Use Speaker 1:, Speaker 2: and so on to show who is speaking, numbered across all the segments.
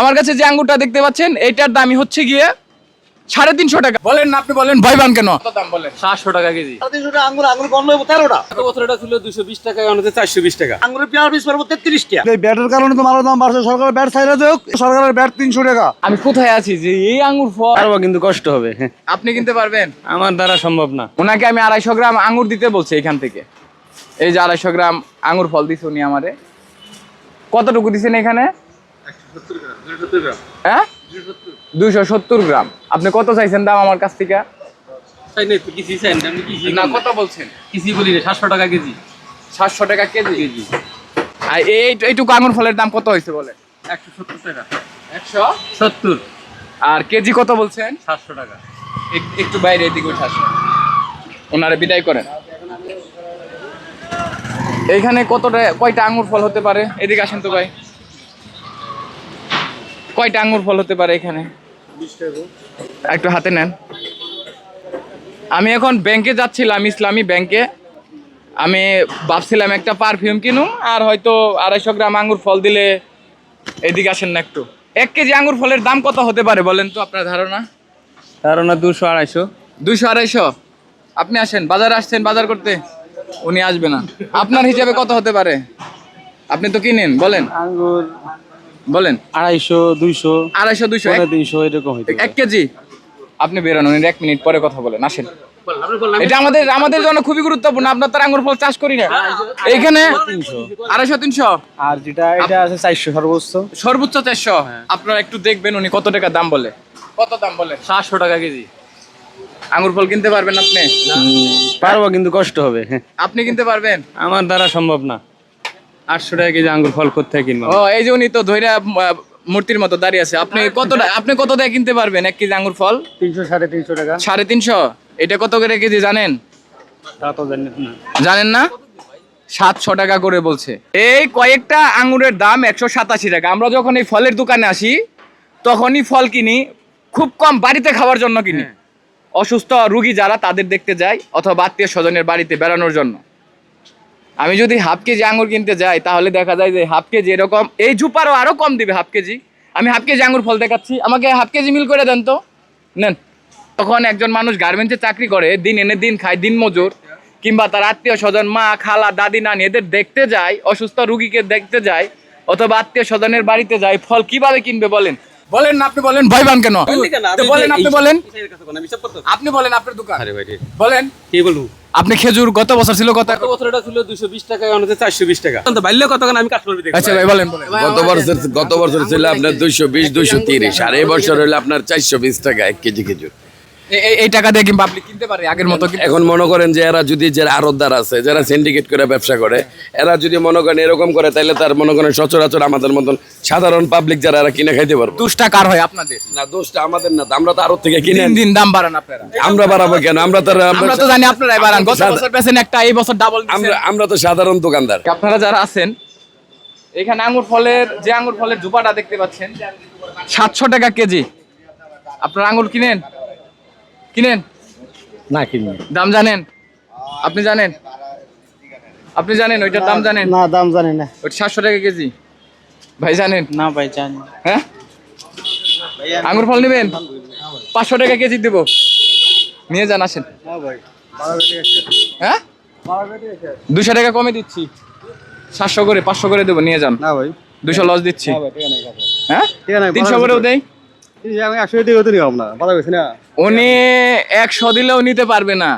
Speaker 1: আমার কাছে যে আঙ্গুরটা দেখতে পাচ্ছেন এইটার দামই হচ্ছে গিয়ে সাড়ে তিনশো টাকা। বলেন না আপনি বলেন। পান কেন? দাম বলেন?
Speaker 2: সাতশো টাকা কেজি।
Speaker 3: তিনশো টাকা তেরোটা।
Speaker 2: গত বছর এটা ছিল দুশো বিশ টাকা চারশো বিশ টাকা।
Speaker 3: পেয়ার পিস পারব তেত্রিশ টাকা
Speaker 4: এই ব্যাটের কারণে তো মালের দাম বাড়ছে সরকারের ব্যাট সরকারের ব্যাট তিনশো টাকা।
Speaker 1: আমি কোথায় আছি যে এই আঙ্গুর ফল?
Speaker 2: পারব কিন্তু কষ্ট হবে।
Speaker 1: আপনি কিনতে পারবেন?
Speaker 2: আমার দ্বারা সম্ভব না।
Speaker 1: ওনাকে আমি আড়াইশো গ্রাম আঙ্গুর দিতে বলছি এখান থেকে। এই যে আড়াইশো গ্রাম আঙ্গুর ফল দিছে উনি আমারে। কতটুকু দিছেন এখানে? হ্যাঁ? দুইশো সত্তর। গ্রাম। আপনি কত চাইছেন দাম আমার কাছ থেকে?
Speaker 2: না।
Speaker 1: কত বলছেন?
Speaker 2: বলি সাতশো টাকা কেজি।
Speaker 1: সাতশো টাকা কেজি?
Speaker 2: কেজি।
Speaker 1: আর এইটুকু আঙ্গুর ফলের দাম কত হয়েছে বলে
Speaker 2: একশো সত্তর টাকা।
Speaker 1: একশো?
Speaker 2: সত্তর।
Speaker 1: আর কেজি কত বলছেন?
Speaker 2: সাতশো টাকা।
Speaker 1: এক- একটু বাইরে এদিকে উঠে আসেন। ওনারা বিদায় করেন। এইখানে কতটা কয়টা আঙ্গুর ফল হতে পারে? এদিকে আসেন তো ভাই। কয়টা আঙ্গুর ফল হতে পারে এখানে? একটু হাতে নেন। আমি এখন ব্যাংকে যাচ্ছিলাম ইসলামী ব্যাংকে। আমি ভাবছিলাম একটা পারফিউম কিনুম আর হয়তো আড়াইশো গ্রাম আঙ্গুর ফল দিলে এদিকে আসেন না একটু। এক কেজি আঙ্গুর ফলের দাম কত হতে পারে বলেন তো আপনার ধারণা?
Speaker 2: ধারণা দুশো আড়াইশো।
Speaker 1: দুশো আড়াইশো? আপনি আসেন বাজারে আসছেন বাজার করতে? উনি আসবে না। আপনার হিসাবে কত হতে পারে? আপনি তো কিনেন বলেন।
Speaker 2: আঙ্গুর
Speaker 1: বলেন।
Speaker 2: আড়াইশো দুইশো
Speaker 1: আড়াইশো দুইশো
Speaker 2: তিনশো এরকম
Speaker 1: এক কেজি। আপনি বেরোন এক মিনিট পরে কথা বলেন আসেন। এটা আমাদের আমাদের জন্য খুবই গুরুত্বপূর্ণ আপনার তার আঙ্গুর ফল চাষ করি না। এইখানে আড়াইশো তিনশো?
Speaker 2: আর যেটা এটা আছে চারশো সর্বোচ্চ।
Speaker 1: সর্বোচ্চ চারশো? আপনারা একটু দেখবেন উনি কত টাকা দাম বলে। কত দাম বলে?
Speaker 2: সাতশো টাকা কেজি।
Speaker 1: আঙ্গুর ফল কিনতে পারবেন আপনি?
Speaker 2: পারব কিন্তু কষ্ট হবে।
Speaker 1: আপনি কিনতে পারবেন?
Speaker 2: আমার দ্বারা সম্ভব না। আটশো টাকা কেজি আঙ্গুর ফল কোথায় কিনবো?
Speaker 1: ও এই যে উনি তো ধৈর্য মূর্তির মতো দাঁড়িয়ে আছে। আপনি কত আপনি কত দিয়ে কিনতে পারবেন এক কেজি আঙ্গুর ফল?
Speaker 2: তিনশো সাড়ে তিনশো টাকা।
Speaker 1: সাড়ে তিনশো? এটা কত করে কেজি জানেন? জানেন না? সাতশো টাকা করে বলছে। এই কয়েকটা আঙ্গুরের দাম একশো সাতাশি টাকা। আমরা যখন এই ফলের দোকানে আসি তখনই ফল কিনি খুব কম বাড়িতে খাওয়ার জন্য কিনি। অসুস্থ রুগী যারা তাদের দেখতে যায় অথবা আত্মীয় স্বজনের বাড়িতে বেড়ানোর জন্য। আমি যদি হাফ কেজি আঙ্গুর কিনতে যাই তাহলে দেখা যায় যে হাফ কেজি এরকম এই জুপারও আরও কম দিবে হাফ কেজি। আমি হাফ কেজি আঙ্গুর ফল দেখাচ্ছি। আমাকে হাফ কেজি মিল করে দেন তো। নেন। তখন একজন মানুষ গার্মেন্টসে চাকরি করে দিন এনে দিন খায় দিন মজুর। কিংবা তার আত্মীয় স্বজন মা খালা দাদি নানি এদের দেখতে যায় অসুস্থ রুগীকে দেখতে যায় অথবা আত্মীয় স্বজনের বাড়িতে যায় ফল কীভাবে কিনবে বলেন? বলেন না আপনি বলেন ভয় পান কেন? বলেন আপনি বলেন। আপনি বলেন আপনার দোকান। বলেন।
Speaker 2: কি বলব?
Speaker 1: আপনি খেজুর গত বছর ছিল কত?
Speaker 2: গত বছর এটা ছিল দুশো বিশ টাকা এখন চারশো বিশ টাকা। তো বাড়লে কত আমি
Speaker 1: আচ্ছা ভাই বলেন বলেন।
Speaker 5: গত বছর গত বছর ছিল আপনার দুইশো বিশ দুইশো তিরিশ আর এই বছর হলো আপনার চারশো বিশ টাকা এক কেজি খেজুর।
Speaker 1: এই টাকা দিয়ে কি পাবলিক কিনতে পারে আগের মতো
Speaker 5: এখন মনে করেন যে এরা যদি যারা আরতদার আছে যারা সিন্ডিকেট করে ব্যবসা করে এরা যদি মনে করেন এরকম করে তাহলে তার মনে করেন সচরাচর আমাদের মতন সাধারণ পাবলিক যারা এরা কিনে খাইতে পারব।
Speaker 1: দুষ্টা কার হয় আপনাদের?
Speaker 5: না দোষটা আমাদের না আমরা তো আরত থেকে কিনে
Speaker 1: দিন দাম বাড়ান আপনারা।
Speaker 5: আমরা বাড়াবো কেন? আমরা তো
Speaker 1: আমরা তো জানি আপনারাই বাড়ান। গত বছর পেছেন একটা এই বছর ডাবল
Speaker 5: আমরা আমরা তো সাধারণ দোকানদার।
Speaker 1: আপনারা যারা আছেন এখানে আঙ্গুর ফলের যে আঙ্গুর ফলের জুপাটা দেখতে পাচ্ছেন সাতশো টাকা কেজি। আপনারা আঙ্গুর কিনেন? কিনেন?
Speaker 2: না কিনবো
Speaker 1: দাম জানেন? আপনি জানেন? আপনি জানেন ওইটার দাম জানেন?
Speaker 4: না দাম জানি না।
Speaker 1: ওইটা সাতশো টাকা কেজি। ভাই জানেন?
Speaker 2: না ভাই জানি।
Speaker 1: হ্যাঁ? আঙ্গুর ফল নেবেন? পাঁচশো টাকা কেজি দেবো। নিয়ে যান আসেন। হ্যাঁ? দুশো টাকা কমে দিচ্ছি। সাতশো করে পাঁচশো করে দেবো নিয়ে যান।
Speaker 4: না ভাই।
Speaker 1: দুশো লস দিচ্ছি। হ্যাঁ?
Speaker 4: ঠিক আছে,
Speaker 1: তিনশো করেও দেই?
Speaker 4: আমি একশো নিলাম না না?
Speaker 1: উনি একশো দিলেও নিতে পারবে না।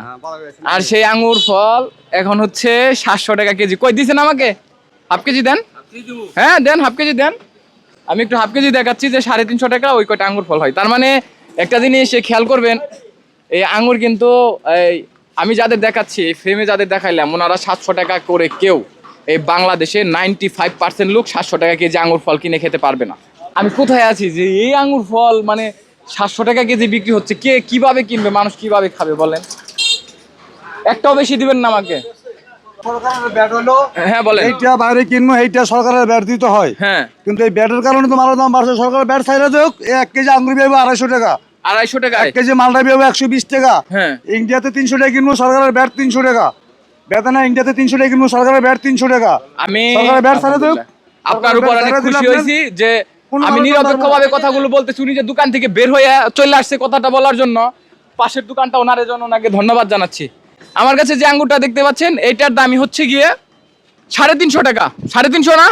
Speaker 1: আর সেই আঙ্গুর ফল এখন হচ্ছে সাতশো টাকা কেজি। কই আমাকে? হাফ কেজি দেন? হ্যাঁ দেন হাফ কেজি দেন। আমি একটু হাফ কেজি দেখাচ্ছি যে সাড়ে তিনশো টাকা ওই কয়টা আঙ্গুর ফল হয়। তার মানে একটা জিনিস খেয়াল করবেন এই আঙ্গুর কিন্তু এই আমি যাদের দেখাচ্ছি ফ্রেমে যাদের দেখাইলাম ওনারা সাতশো টাকা করে কেউ এই বাংলাদেশে নাইনটি ফাইভ পার্সেন্ট লোক সাতশো টাকা কেজি আঙ্গুর ফল কিনে খেতে পারবে না। আমি কোথায় আছি? যে এই আঙ্গুর ফল মানে সাতশো টাকা কেজি বিক্রি হচ্ছে কে কীভাবে কিনবে মানুষ কীভাবে খাবে বলেন? একটাও বেশি দিবেন না আমাকে।
Speaker 4: সরকারের ব্যাট হলো
Speaker 1: হ্যাঁ বলেন।
Speaker 4: এইটা বাইরে কিনবো এইটা সরকারের ব্যাট দিতে হয়।
Speaker 1: হ্যাঁ।
Speaker 4: কিন্তু এই ব্যাটের কারণে তো মালের দাম বাড়ছে। সরকারের ব্যাট ছাইরা দেখ এক কেজি আঙ্গুর পেয়ে আড়াইশো টাকা।
Speaker 1: আড়াইশো টাকায়
Speaker 4: এক কেজি মালটা পেয়ে একশো বিশ টাকা।
Speaker 1: হ্যাঁ।
Speaker 4: ইন্ডিয়াতে তিনশো টাকা কিনবো সরকারের ব্যাট তিনশো টাকা। বেতনা ইন্ডিয়াতে তিনশো টাকা কিনবো সরকারের ব্যাট তিনশো টাকা।
Speaker 1: আমি
Speaker 4: সরকারের ব্যাট ছাড়া দেখ
Speaker 1: আপনার উপর অনেক খুশি হয়েছি যে আমি নিরপেক্ষভাবে কথাগুলো বলতেছি উনি যে দোকান থেকে বের হয়ে চলে আসছে কথাটা বলার জন্য পাশের দোকানটা ওনার জন্য ওনাকে ধন্যবাদ জানাচ্ছি। আমার কাছে যে আঙ্গুরটা দেখতে পাচ্ছেন এইটার দামই হচ্ছে গিয়ে সাড়ে তিনশো টাকা। সাড়ে তিনশো না?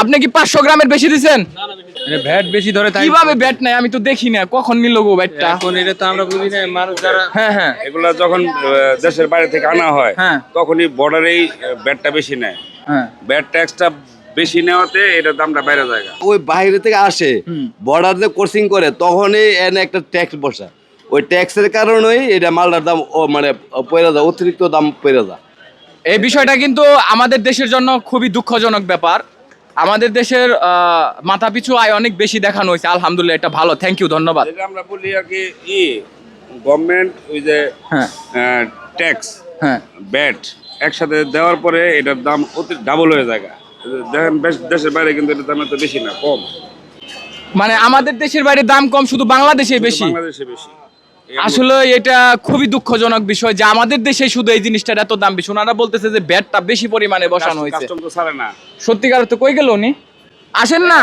Speaker 1: আপনি কি পাঁচশো গ্রামের বেশি দিচ্ছেন
Speaker 2: ভ্যাট বেশি ধরে তাই
Speaker 1: কীভাবে ব্যাট নাই আমি তো দেখি না। কখন নিল গো ব্যাটটা
Speaker 2: এখন এটা তো আমরা বুঝি না মানুষ যারা
Speaker 1: হ্যাঁ হ্যাঁ।
Speaker 6: এগুলা যখন দেশের বাইরে থেকে আনা হয়
Speaker 1: হ্যাঁ।
Speaker 6: তখনই বর্ডারেই ব্যাটটা বেশি নেয়।
Speaker 1: হ্যাঁ।
Speaker 6: ব্যাট ট্যাক্সটা বেশি নেওয়াতে এটার দামটা বাইরে যায়
Speaker 7: ওই বাইরে থেকে আসে বর্ডার যে কোর্সিং করে তখনই এনে একটা ট্যাক্স বসা। ওই ট্যাক্সের কারণেই এটা মালটার দাম ও মানে পয়রা যায় অতিরিক্ত দাম পয়রা যায়।
Speaker 1: এই বিষয়টা কিন্তু আমাদের দেশের জন্য খুবই দুঃখজনক ব্যাপার। আমাদের দেশের আহ, মাথাপিছু আয় অনেক বেশি দেখানো হয়েছে। আলহামদুলিল্লাহ এটা ভালো। থ্যাংক ইউ ধন্যবাদ।
Speaker 6: যেটা আমরা বলি আর কি ই গভর্নমেন্ট ওই যে
Speaker 1: হ্যাঁ।
Speaker 6: ট্যাক্স
Speaker 1: হ্যাঁ।
Speaker 6: ব্যাট একসাথে দেওয়ার পরে এটার দাম অতি ডাবল হয়ে যায় দেখেন দেশের বাইরে কিন্তু এটার দাম এত বেশি না কম।
Speaker 1: মানে আমাদের দেশের বাইরে দাম কম শুধু বাংলাদেশে বেশি?
Speaker 6: বাংলাদেশে বেশি।
Speaker 1: আসলে এটা খুবই দুঃখজনক বিষয় যে আমাদের দেশে শুধু এই জিনিসটার এত দাম বেশি। ওনারা বলতেছে যে ব্যাটটা বেশি পরিমাণে বসানো হয়েছে। সত্যিকার তো কই গেল উনি? আসেন না।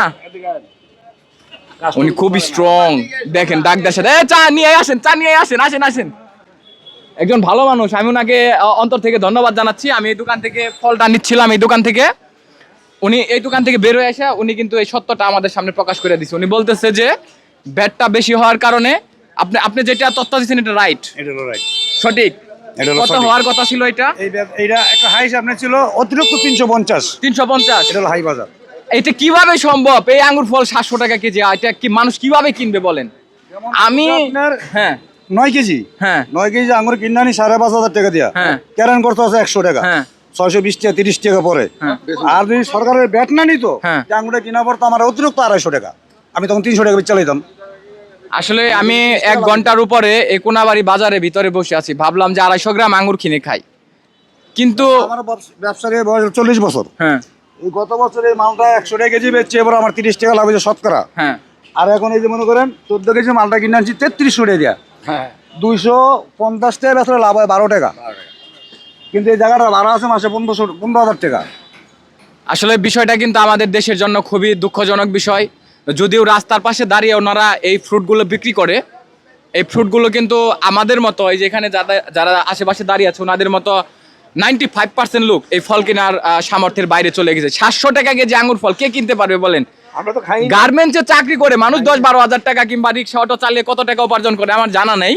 Speaker 1: উনি খুবই স্ট্রং দেখেন ডাক দেশের এ চা নিয়ে আসেন চা নিয়ে আসেন আসেন আসেন। একজন ভালো মানুষ। আমি ওনাকে অন্তর থেকে ধন্যবাদ জানাচ্ছি। আমি এই দোকান থেকে ফলটা নিচ্ছিলাম এই দোকান থেকে। উনি এই দোকান থেকে বের হয়ে উনি কিন্তু এই সত্যটা আমাদের সামনে প্রকাশ করে দিচ্ছে উনি বলতেছে যে ব্যাটটা বেশি হওয়ার কারণে আপনি আপনি যেটা তথ্য দিচ্ছেন এটা রাইট
Speaker 6: এটা হলো right।
Speaker 1: সঠিক? কত হওয়ার কথা ছিল এটা?
Speaker 4: এই এইটা একটা হাই সামনে ছিল অতিরিক্ত তিনশো পঞ্চাশ।
Speaker 1: তিনশো পঞ্চাশ?
Speaker 4: এটা হলো হাই বাজার।
Speaker 1: এটা কীভাবে সম্ভব? এই আঙ্গুর ফল সাতশো টাকা কেজি এটা কি মানুষ কীভাবে কিনবে বলেন? আমি
Speaker 4: আপনার
Speaker 1: হ্যাঁ।
Speaker 4: নয় কেজি।
Speaker 1: হ্যাঁ।
Speaker 4: নয় কেজি আঙুর কিনে আনি সাড়ে পাঁচ হাজার টাকা দিয়া।
Speaker 1: হ্যাঁ।
Speaker 4: ক্যারেন করতে আছে একশো টাকা।
Speaker 1: হ্যাঁ।
Speaker 4: ছয়শো বিশ টাকা তিরিশ টাকা পরে।
Speaker 1: হ্যাঁ।
Speaker 4: আর যদি সরকারের ব্যাট না নিত
Speaker 1: হ্যাঁ।
Speaker 4: কিনা পড়তো আমার অতিরিক্ত আড়াইশো টাকা। আমি তখন তিনশো টাকা চালাইতাম
Speaker 1: আসলে আমি এক ঘণ্টার উপরে কোনাবাড়ি বাজারে ভিতরে বসে আছি। ভাবলাম যে আড়াইশো গ্রাম আঙ্গুর কিনে খাই। কিন্তু
Speaker 4: আমার ব্যবসার বয়স চল্লিশ বছর।
Speaker 1: হ্যাঁ।
Speaker 4: এই গত বছর এই মালটা একশো টাকা কেজি বেচছে এবার আমার তিরিশ টাকা লাভ হয়েছে শতকরা।
Speaker 1: হ্যাঁ।
Speaker 4: আর এখন এই যে মনে করেন চোদ্দ কেজি মালটা কিনে আনছি তেত্রিশশো টাকা দিয়া।
Speaker 1: হ্যাঁ।
Speaker 4: দুইশো পঞ্চাশ টাকা বেচলে লাভ হয় বারো টাকা। কিন্তু এই জায়গাটা ভাড়া আছে মাসে পনেরোশো পনেরো হাজার টাকা।
Speaker 1: আসলে বিষয়টা কিন্তু আমাদের দেশের জন্য খুবই দুঃখজনক বিষয়। যদিও রাস্তার পাশে দাঁড়িয়ে ওনারা এই ফ্রুটগুলো বিক্রি করে এই ফ্রুটগুলো কিন্তু আমাদের মতো এই যে এখানে যারা- যারা আশেপাশে দাঁড়িয়ে আছে ওনাদের মতো নাইনটি ফাইভ পার্সেন্ট লোক এই ফল কেনার সামর্থ্যের বাইরে চলে গেছে। সাতশো টাকা কেজি আঙুর ফল কে কিনতে পারবে বলেন?
Speaker 4: আমরা তো খাই
Speaker 1: গার্মেন্টসে চাকরি করে মানুষ দশ বারো হাজার টাকা কিংবা রিক্সা অটো চালিয়ে কত টাকা উপার্জন করে আমার জানা নেই।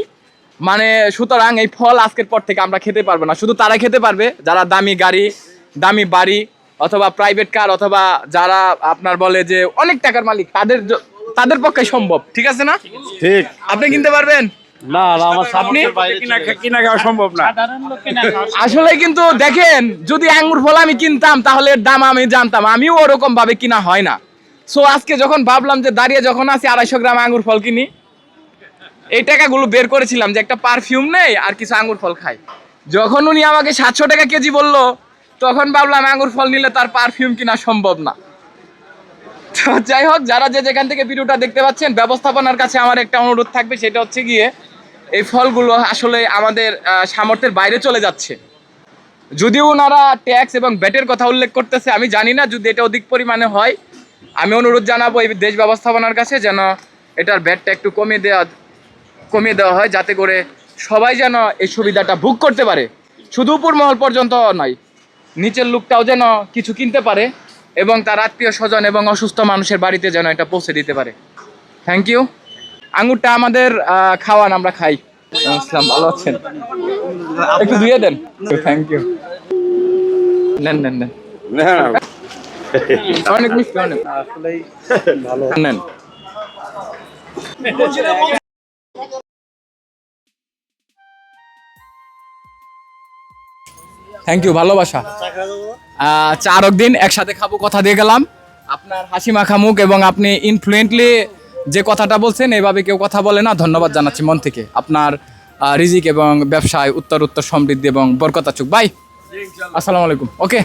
Speaker 1: মানে সুতরাং এই ফল আজকের পর থেকে আমরা খেতে পারব না। শুধু তারা খেতে পারবে যারা দামি গাড়ি দামি বাড়ি অথবা প্রাইভেট কার অথবা যারা আপনার বলে যে অনেক টাকার মালিক তাদের তাদের পক্ষে সম্ভব। ঠিক আছে না?
Speaker 4: ঠিক।
Speaker 1: আপনি কিনতে পারবেন?
Speaker 3: না না আমার
Speaker 1: আপনি
Speaker 6: কিনা খাওয়া সম্ভব না।
Speaker 1: আসলে কিন্তু দেখেন যদি আঙ্গুর ফল আমি কিনতাম তাহলে এর দাম আমি জানতাম। আমিও ওরকম ভাবে কিনা হয় না। সো আজকে যখন ভাবলাম যে দাঁড়িয়ে যখন আছি আড়াইশো গ্রাম আঙ্গুর ফল কিনি এই টাকাগুলো বের করেছিলাম যে একটা পারফিউম নেই আর কিছু আঙ্গুর ফল খাই। যখন উনি আমাকে সাতশো টাকা কেজি বলল, তখন ভাবলাম আঙ্গুর ফল নিলে তার পারফিউম কিনা সম্ভব না। তো যাই হোক, যারা যে যেখান থেকে ভিডিওটা দেখতে পাচ্ছেন, ব্যবস্থাপনার কাছে আমার একটা অনুরোধ থাকবে, সেটা হচ্ছে গিয়ে এই ফলগুলো আসলে আমাদের সামর্থ্যের বাইরে চলে যাচ্ছে। যদিও ওনারা ট্যাক্স এবং ব্যাটের কথা উল্লেখ করতেছে, আমি জানি না, যদি এটা অধিক পরিমাণে হয়, আমি অনুরোধ জানাব এই দেশ ব্যবস্থাপনার কাছে যেন এটার ব্যাটটা একটু কমিয়ে দেওয়া কমিয়ে দেওয়া হয় যাতে করে সবাই যেন এই সুবিধাটা ভোগ করতে পারে। শুধু উপর মহল পর্যন্ত নয় নিচের লোকটাও যেন কিছু কিনতে পারে এবং তার আত্মীয় স্বজন এবং অসুস্থ মানুষের বাড়িতে যেন এটা পৌঁছে দিতে পারে। থ্যাংক ইউ আঙুরটা আমাদের খাওয়ান আমরা খাই। ইসলাম ভালো আছেন? একটু দিয়ে দেন। থ্যাংক ইউ নেন নেন নেন। অনেক মিষ্টি অনেক। ভালো নেন। থ্যাংক ইউ ভালোবাসা। চার দিন একসাথে খাব, কথা দিয়ে গেলাম। আপনার হাসি মাখা মুখ এবং আপনি ইনফ্লুয়েন্টলি যে কথাটা বলছেন, এভাবে কেউ কথা বলে না। ধন্যবাদ জানাচ্ছি মন থেকে। আপনার রিজিক এবং ব্যবসায় উত্তর উত্তর সমৃদ্ধি এবং বরকতা চুক বাই। আসসালামু আলাইকুম। ওকে